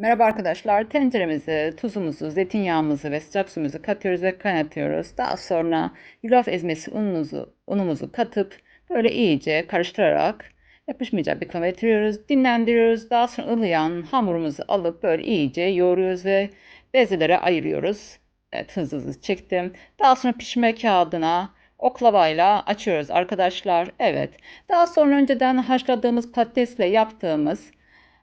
Merhaba arkadaşlar. Tenceremize tuzumuzu, zeytinyağımızı ve sıcak suyumuzu katıyoruz ve kaynatıyoruz. Daha sonra yulaf ezmesi unumuzu, unumuzu katıp böyle iyice karıştırarak yapışmayacak bir kıvama getiriyoruz. Dinlendiriyoruz. Daha sonra ılıyan hamurumuzu alıp böyle iyice yoğuruyoruz ve bezelere ayırıyoruz. Evet hızlı hızlı çektim. Daha sonra pişme kağıdına oklavayla açıyoruz arkadaşlar. Evet. Daha sonra önceden haşladığımız patatesle yaptığımız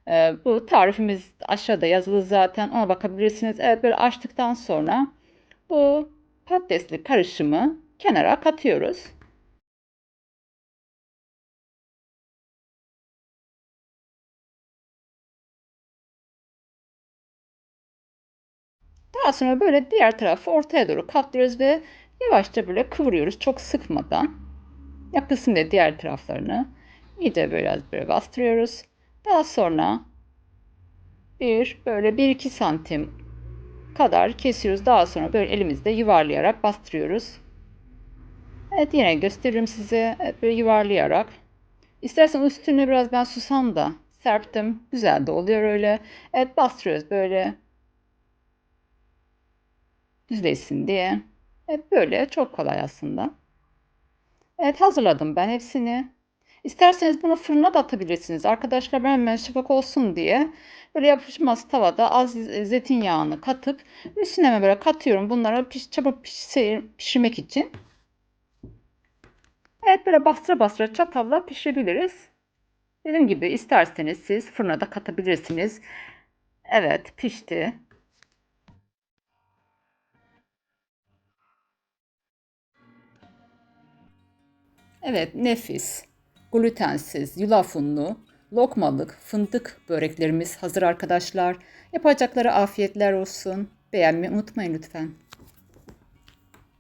ee, bu tarifimiz aşağıda yazılı zaten. Ona bakabilirsiniz. Evet böyle açtıktan sonra bu patatesli karışımı kenara katıyoruz. Daha sonra böyle diğer tarafı ortaya doğru katlıyoruz ve yavaşça böyle kıvırıyoruz çok sıkmadan. Yapısın diye diğer taraflarını iyice biraz böyle bastırıyoruz. Daha sonra bir böyle 1-2 santim kadar kesiyoruz. Daha sonra böyle elimizde yuvarlayarak bastırıyoruz. Evet yine gösteririm size. Evet, böyle yuvarlayarak. İstersen üstüne biraz ben susam da serptim. Güzel de oluyor öyle. Evet bastırıyoruz böyle. Düzleşsin diye. Evet böyle çok kolay aslında. Evet hazırladım ben hepsini. İsterseniz bunu fırına da atabilirsiniz. Arkadaşlar ben hemen olsun diye böyle yapışmaz tavada az zeytinyağını katıp üstüne böyle katıyorum. Bunları piş, çabuk pişir, pişirmek için. Evet böyle bastıra bastıra çatalla pişirebiliriz. Dediğim gibi isterseniz siz fırına da katabilirsiniz. Evet pişti. Evet nefis, glutensiz, yulaf unlu, lokmalık, fındık böreklerimiz hazır arkadaşlar. Yapacakları afiyetler olsun. Beğenmeyi unutmayın lütfen.